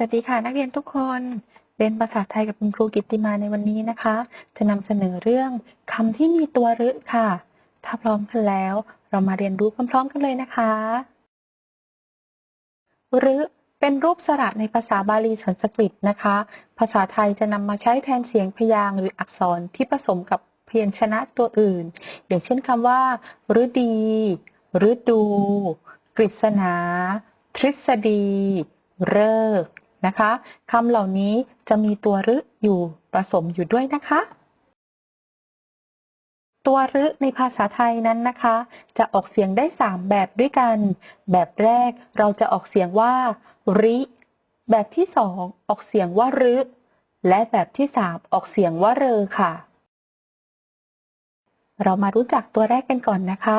สวัสดีค่ะนักเรียนทุกคนเรียนภาษาไทยกับคุณครูกิติมาในวันนี้นะคะ จะนำเสนอเรื่องคำที่มีตัวรึค่ะ ถ้าพร้อมกันแล้ว เรามาเรียนรู้พร้อมๆกันเลยนะคะรึเป็นรูปสระในภาษาบาลีสันสกฤตนะคะ ภาษาไทยจะนำมาใช้แทนเสียงพยางค์หรืออักษรที่ผสมกับพยัญชนะตัวอื่น อย่างเช่นคำว่าฤดีฤดู กฤษณา ทฤษฎี เลิก นะคะคำเหล่านี้จะมีตัวรึอยู่ผสมอยู่ด้วยนะคะ ตัวรึในภาษาไทยนั้นนะคะ จะออกเสียงได้ 3 แบบด้วยกัน แบบแรกเราจะออกเสียงว่าริแบบที่ 2 ออกเสียงว่ารึและแบบที่ 3 ออกเสียงว่าเรอค่ะ เรามารู้จักตัวแรกกันก่อนนะคะ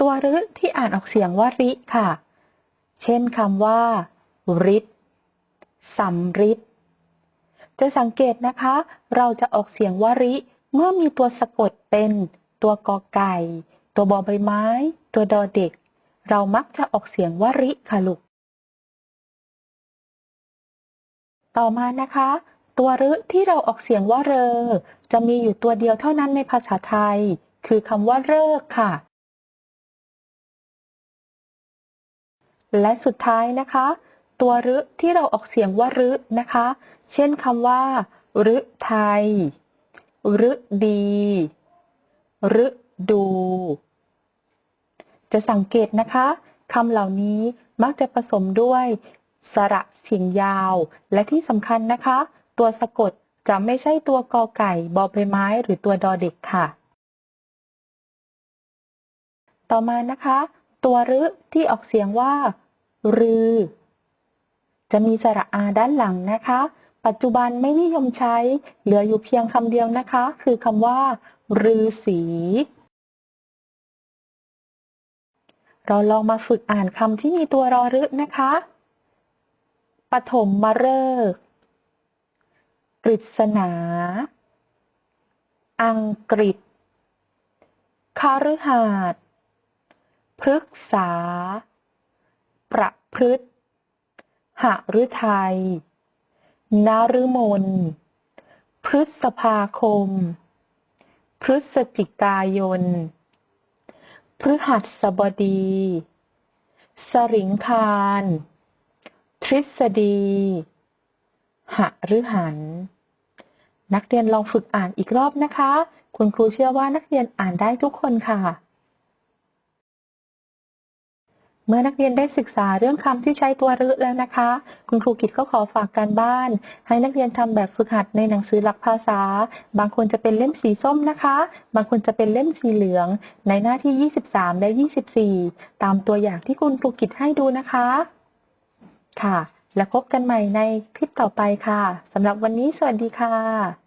ตัวรึที่อ่านออกเสียงว่าริค่ะ เช่นคำว่าริด สำริดจะสังเกตนะคะ เราจะออกเสียงวริ เมื่อมีตัวสะกดเป็น ตัวกอไก่ ตัวบอใบไม้ ตัวดอเด็ก เรามักจะออกเสียงวริค่ะลูก ต่อมานะคะ ตัวรึที่เราออกเสียงว่าเรอ จะมีอยู่ตัวเดียวเท่านั้นในภาษาไทย คือคำว่าเลิกค่ะ และสุดท้ายนะคะ ตัวรึที่เราออกเสียงว่ารึนะคะ เช่นคำว่ารึไทยรึดีรึดู จะสังเกตนะคะคำเหล่านี้มักจะผสมด้วย สระเสียงยาว และที่สำคัญนะคะ ตัวสะกดจะไม่ใช่ตัวกอไก่บอใบไม้ หรือตัวดอเด็กค่ะ ต่อมานะคะ ตัวรึที่ออกเสียงว่า รือ จะมีสระอาด้านหลังนะคะ ปัจจุบันไม่นิยมใช้ เหลืออยู่เพียงคำเดียวนะคะ คือคำว่ารือสีเราลองมาฝึกอ่านคำที่มีตัวรอรึนะคะปฐมมาเริกกฤษณา อังกฤษคาฤหาสน์พฤกษา ประพฤติ หฤทัย นฤมล พฤษภาคม พฤศจิกายน พฤหัสบดี สริงคาร ทฤษฎี หฤหัน นักเรียนลองฝึกอ่านอีกรอบนะคะ คุณครูเชื่อว่านักเรียนอ่านได้ทุกคนค่ะ เมื่อนักเรียนได้ศึกษาเรื่องคำที่ใช้ตัวรึแล้วนะคะ คุณครูกิตก็ขอฝากการบ้าน ให้นักเรียนทำแบบฝึกหัดในหนังสือหลักภาษา บางคนจะเป็นเล่มสีส้มนะคะ บางคนจะเป็นเล่มสีเหลือง ในหน้าที่ 23 และ 24 ตามตัวอย่างที่คุณครูกิตให้ดูนะคะ ค่ะ แล้วพบกันใหม่ในคลิปต่อไปค่ะสำหรับวันนี้สวัสดีค่ะ